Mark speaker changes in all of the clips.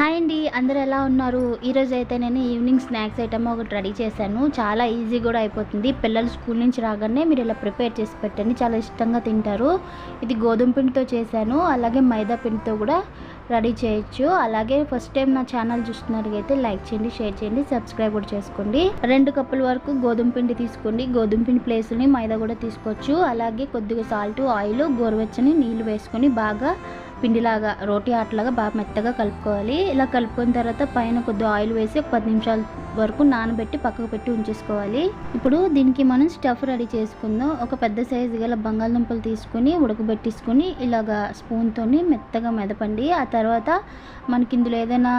Speaker 1: Hi అండి అందరూ ఎలా ఉన్నారు? ఈరోజు అయితే నేను ఈవినింగ్ స్నాక్స్ ఐటమ్ ఒకటి రెడీ చేశాను. చాలా ఈజీ కూడా అయిపోతుంది. పిల్లలు స్కూల్ నుంచి రాగానే మీరు ఇలా ప్రిపేర్ చేసి పెట్టండి. చాలా ఇష్టంగా తింటారు. ఇది గోధుమ పిండితో చేశాను. అలాగే మైదా పిండితో కూడా రెడీ చేయొచ్చు. అలాగే ఫస్ట్ టైం నా ఛానల్ చూస్తున్నట్లయితే లైక్ చేయండి షేర్ చేయండి సబ్స్క్రైబ్ కూడా చేసుకోండి. రెండు కప్పుల వరకు గోధుమ పిండి తీసుకోండి. గోధుమ పిండి ప్లేస్ని మైదా కూడా తీసుకోవచ్చు. అలాగే కొద్దిగా సాల్ట్ ఆయిల్ గోరువెచ్చని నీళ్ళు వేసుకొని బాగా పిండిలాగా రోటీ ఆటలాగా బాగా మెత్తగా కలుపుకోవాలి. ఇలా కలుపుకున్న తర్వాత పైన కొద్దిగా ఆయిల్ వేసి ఒక పది నిమిషాలు వరకు నానబెట్టి పక్కకు పెట్టి ఉంచేసుకోవాలి. ఇప్పుడు దీనికి మనం స్టఫ్ రెడీ చేసుకుందాం. ఒక పెద్ద సైజు గల బంగాళదుంపలు తీసుకొని ఉడకబెట్టేసుకొని ఇలాగా స్పూన్తోని మెత్తగా మెదపండి. ఆ తర్వాత మనకి ఇందులో ఏదైనా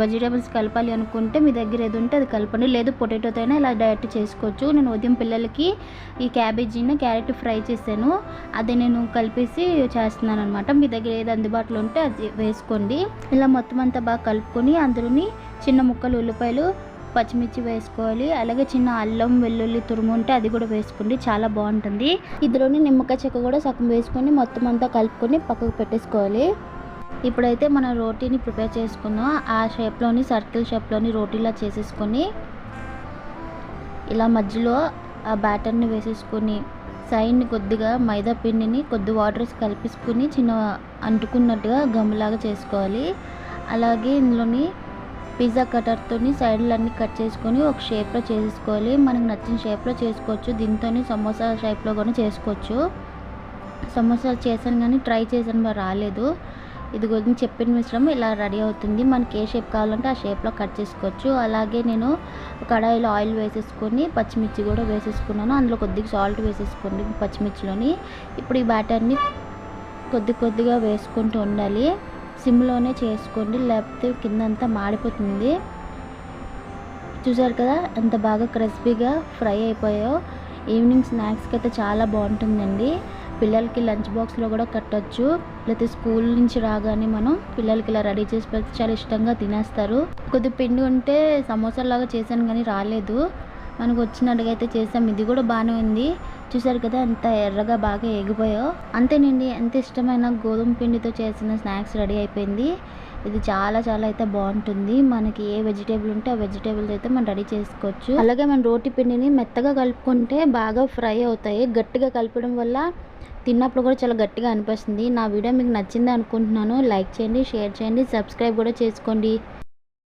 Speaker 1: వెజిటేబుల్స్ కలపాలి అనుకుంటే మీ దగ్గర ఏది ఉంటే అది కలపండి. లేదు పొటాటోతో అయినా ఇలా డైరెక్ట్ చేసుకోవచ్చు. నేను ఉదయం పిల్లలకి ఈ క్యాబేజీని క్యారెట్ ఫ్రై చేశాను. అది నేను కలిపేసి చేస్తున్నాను అనమాట మీ దగ్గర ఏది అందుబాటులో ఉంటే అది వేసుకోండి. ఇలా మొత్తం అంతా బాగా కలుపుకొని అందులోని చిన్న ముక్కలు ఉల్లిపాయలు పచ్చిమిర్చి వేసుకోవాలి. అలాగే చిన్న అల్లం వెల్లుల్లి తురుము ఉంటే అది కూడా వేసుకోండి. చాలా బాగుంటుంది. ఇందులోని నిమ్మకాయ చెక్క కూడా సగం వేసుకొని మొత్తం అంతా కలుపుకొని పక్కకు పెట్టేసుకోవాలి. ఇప్పుడైతే మనం రోటీని ప్రిపేర్ చేసుకుందాం. ఆ షేప్లోని సర్కిల్ షేప్లోని రోటీలా చేసేసుకొని ఇలా మధ్యలో ఆ బ్యాటర్ని వేసేసుకొని సైడ్ని కొద్దిగా మైదా పిండిని కొద్ది వాటర్స్ కలిపేసుకుని చిన్న అంటుకున్నట్టుగా గమ్ములాగా చేసుకోవాలి. అలాగే ఇందులోని పిజ్జా కటర్తో సైడ్లన్నీ కట్ చేసుకొని ఒక షేప్లో చేసుకోవాలి. మనకు నచ్చిన షేప్లో చేసుకోవచ్చు. దీంతో సమోసా షేప్లో కూడా చేసుకోవచ్చు. సమోసా చేశాను కానీ ట్రై చేశాను మరి రాలేదు. ఇది గురించి చెప్పిన మిశ్రమం ఇలా రెడీ అవుతుంది. మనకి ఏ షేప్ కావాలంటే ఆ షేప్లో కట్ చేసుకోవచ్చు. అలాగే నేను కడాయిలో ఆయిల్ వేసేసుకొని పచ్చిమిర్చి కూడా వేసేసుకున్నాను. అందులో కొద్దిగా సాల్ట్ వేసేసుకోండి పచ్చిమిర్చిలోని. ఇప్పుడు ఈ బ్యాటర్ని కొద్ది కొద్దిగా వేసుకుంటూ ఉండాలి. సిమ్లోనే చేసుకోండి లేకపోతే కిందంతా మాడిపోతుంది. చూసారు కదా ఎంత బాగా క్రిస్పీగా ఫ్రై అయిపోయాయో ఈవినింగ్ స్నాక్స్కి అయితే చాలా బాగుంటుందండి. పిల్లలకి లంచ్ బాక్స్లో కూడా కట్టచ్చు. లేకపోతే స్కూల్ నుంచి రాగానే మనం పిల్లలకి ఇలా రెడీ చేసి పెడితే చాలా ఇష్టంగా తినేస్తారు. కొద్ది పిండి ఉంటే సమోసాలాగా చేశాను కానీ రాలేదు. మనకు వచ్చినట్టుగా అయితే చేసాం ఇది కూడా బాగానే ఉంది. చూసారు కదా ఎంత ఎర్రగా బాగా ఎగిపోయో అంతేనండి ఎంత ఇష్టమైన గోధుమ పిండితో చేసిన స్నాక్స్ రెడీ అయిపోయింది. ఇది చాలా చాలా అయితే బాగుంటుంది. మనకి ఏ వెజిటేబుల్ ఉంటే ఆ వెజిటేబుల్ అయితే మనం రెడీ చేసుకోవచ్చు. అలాగే మన రోటి పిండిని మెత్తగా కలుపుకుంటే బాగా ఫ్రై అవుతాయి. గట్టిగా కలపడం వల్ల తిన్నప్పుడు కూడా చాలా గట్టిగా అనిపిస్తుంది. నా వీడియో మీకు నచ్చింది అనుకుంటున్నాను. లైక్ చేయండి షేర్ చేయండి సబ్స్క్రైబ్ కూడా చేసుకోండి.